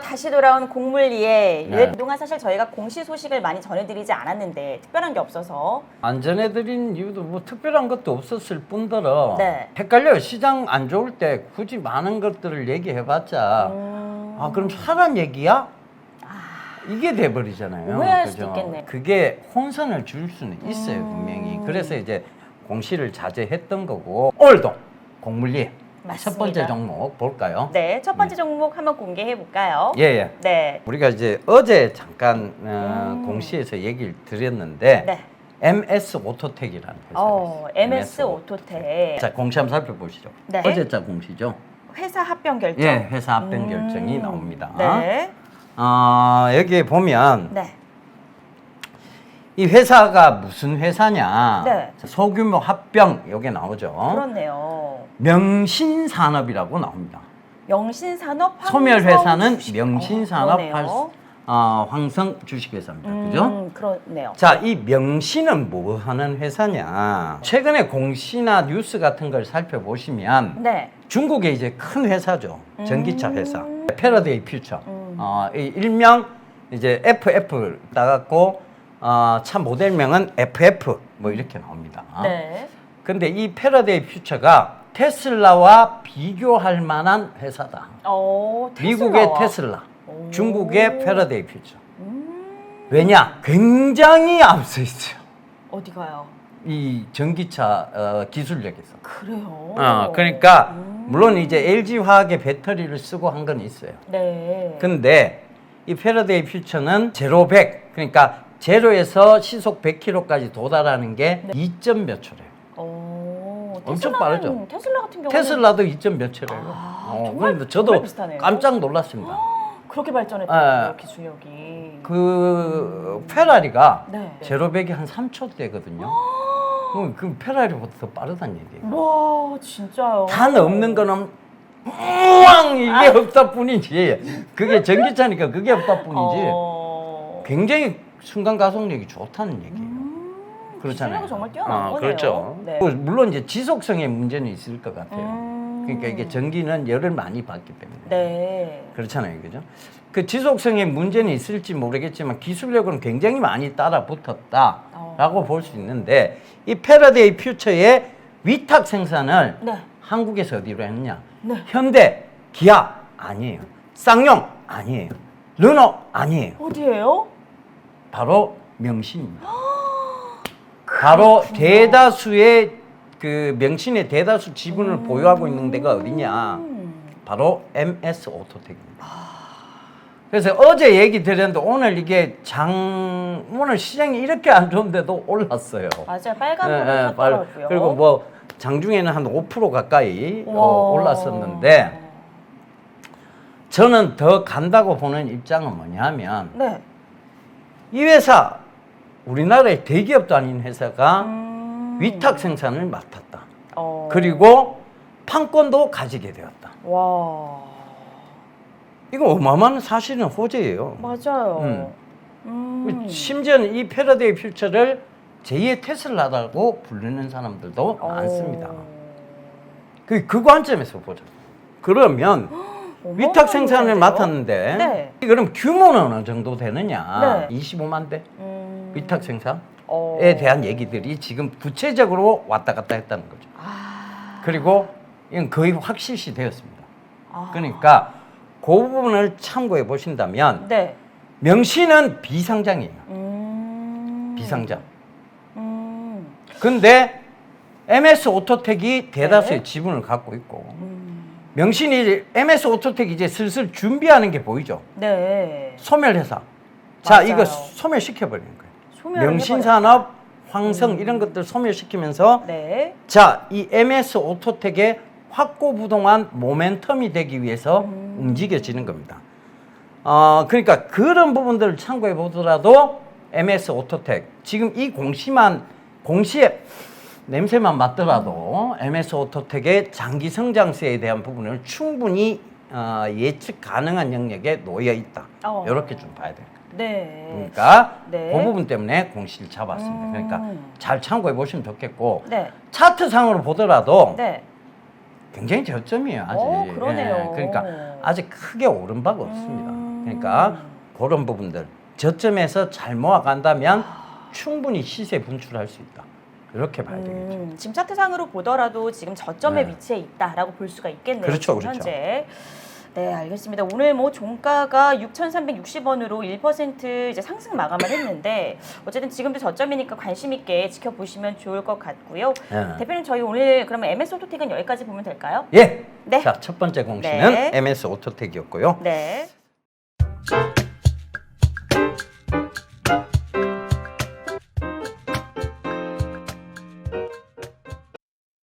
다시 돌아온 공물리에 네. 그동안 사실 저희가 공시 소식을 많이 전해드리지 않았는데 특별한 게 없어서 안 전해드린 이유도 뭐 특별한 것도 없었을 뿐더러 네. 헷갈려요. 시장 안 좋을 때 굳이 많은 것들을 얘기해봤자 음, 아 그럼 사란 얘기야? 이게 돼버리잖아요. 오해할 수도 있겠네. 그게 혼선을 줄 수는 있어요 음. 분명히. 그래서 이제 공시를 자제했던 거고 오늘도 공물리 첫 맞습니다. 번째 종목 볼까요? 네, 첫 번째 종목 한번 공개해 볼까요? 예 예. 네. 우리가 이제 어제 잠깐 어, 음. 공시에서 얘기를 드렸는데 네. MS 오토텍이라는 회사가 어, 있어요. MS 오토텍. 자 공시 한번 살펴보시죠. 네. 어제자 공시죠. 회사 합병 결정. 예, 회사 합병 음. 결정이 나옵니다. 네. 어, 여기에 보면 네. 이 회사가 무슨 회사냐? 네. 소규모 합병 여기 나오죠. 그렇네요. 명신산업이라고 나옵니다. 명신산업 소멸 회사는 주식- 명신산업 어, 그러네요. 활- 어, 황성 주식회사입니다. 그죠? 음, 그렇네요. 자, 이 명신은 뭐 하는 회사냐? 최근에 공시나 뉴스 같은 걸 살펴보시면 네. 중국의 이제 큰 회사죠. 전기차 음. 회사. 패러데이 퓨처. 음. 어, 이 일명 이제 FF 따갖고 어, 차 모델명은 FF 뭐 이렇게 나옵니다. 네. 근데 이 패러데이 퓨처가 테슬라와 비교할 만한 회사다. 어, 미국의. 테슬라, 오. 중국의 패러데이 퓨처. 음, 왜냐? 굉장히 앞서 있어요. 어디 가요? 이 전기차 어, 기술력에서. 그래요. 어, 그러니까 음. 물론 이제 LG 화학의 배터리를 쓰고 한 건 있어요. 네. 근데 이 패러데이 퓨처는 제로 100 그러니까 제로에서 시속 100km까지 도달하는 게 네. 2점 몇 초래요. 어, 엄청 테슬라는- 빠르죠? 테슬라 같은 경우는 테슬라도 2점 몇 초래요. 아, 어, 정말- 그런데 저도 정말 비슷하네요. 깜짝 놀랐습니다. 그렇게 발전했다고요, 아, 기술력이. 그 페라리가 네. 제로 100이 한 3초대거든요. 그 페라리보다 더 빠르다는 얘기예요. 와, 진짜요. 단 없는 거는 우왕 이게 없다 뿐이지. 그게 전기차니까 그게 없다 뿐이지. 어... 굉장히 순간 가속력이 좋다는 얘기예요. 음, 그렇잖아요. 기술력이 정말 뛰어난 거네요. 그렇죠. 네. 뭐 물론 이제 지속성에 문제는 있을 것 같아요. 음. 그러니까 이게 전기는 열을 많이 받기 때문에. 네. 그렇잖아요. 그죠? 그 지속성에 문제는 있을지 모르겠지만 기술력은 굉장히 많이 따라 붙었다라고 어. 볼수 있는데 이 패러데이 퓨처의 위탁 생산을 네. 한국에서 어디로 했냐? 네. 현대, 기아 아니에요. 쌍용 아니에요. 르노 아니에요. 어디예요? 바로 명신입니다. 바로 대다수의 그 명신의 대다수 지분을 보유하고 있는 데가 어디냐? 음. 바로 MS 오토텍입니다. 그래서 어제 얘기 드렸는데 오늘 이게 장 오늘 시장이 이렇게 안 좋은데도 올랐어요. 맞아요. 빨간 예, 예, 켰더라고요. 빨- 그리고 뭐 장중에는 한 5% 가까이 어, 와. 올랐었는데 저는 더 간다고 보는 입장은 뭐냐면 네. 이 회사 우리나라의 대기업도 아닌 회사가 음. 위탁 생산을 맡았다. 어. 그리고 판권도 가지게 되었다. 와. 이거 어마어마한 사실은 호재예요. 맞아요. 음. 음. 심지어는 이 패러데이 퓨처를 제2의 테슬라라고 부르는 사람들도 어. 많습니다. 그, 그 관점에서 보자. 그러면 위탁 생산을? 맡았는데 네. 그럼 규모는 어느 정도 되느냐? 네. 25만 대 음. 위탁 생산에 어. 대한 얘기들이 지금 구체적으로 왔다 갔다 했다는 거죠. 아. 그리고 이건 거의 확실시 되었습니다. 아. 그러니까 그 부분을 참고해 보신다면 네. 명시는 비상장이에요. 음. 비상장. 음. 근데 MS 오토텍이 대다수의 네. 지분을 갖고 있고 음. 명신이 MS 오토텍 이제 슬슬 준비하는 게 보이죠. 네. 소멸회사. 자, 맞아요. 이거 소멸시켜 버리는 거예요. 명신산업, 황성 이런 것들 소멸시키면서 네. 자, 이 MS 오토텍의 확고부동한 모멘텀이 되기 위해서 음. 움직여지는 겁니다. 어, 그러니까 그런 부분들을 참고해 보더라도 MS 오토텍 지금 이 공시만 공시에 냄새만 맡더라도 MS 오토텍의 장기 성장세에 대한 부분을 충분히 어, 예측 가능한 영역에 놓여 있다. 어. 이렇게 좀 봐야 돼요. 네. 그러니까 네. 그 부분 때문에 공시를 잡았습니다. 음. 그러니까 잘 참고해 보시면 좋겠고 네. 차트상으로 보더라도 네. 굉장히 저점이에요 아직. 오, 그러네요. 예, 그러니까 아직 크게 오른 바가 없습니다. 음. 그러니까 그런 부분들 저점에서 잘 모아간다면 충분히 시세 분출할 수 있다. 이렇게 봐야 되겠죠. 음, 지금 차트상으로 보더라도 지금 저점에 네. 위치해 있다라고 볼 수가 있겠네요. 그렇죠, 지금 그렇죠. 현재. 네, 알겠습니다. 오늘 뭐 종가가 6,360원으로 1% 이제 상승 마감을 했는데 어쨌든 지금도 저점이니까 관심 있게 지켜보시면 좋을 것 같고요. 예. 대표님 저희 오늘 그러면 MS 오토텍은 여기까지 보면 될까요? 예. 네. 자, 첫 번째 공시는 네. MS 오토텍이었고요. 네.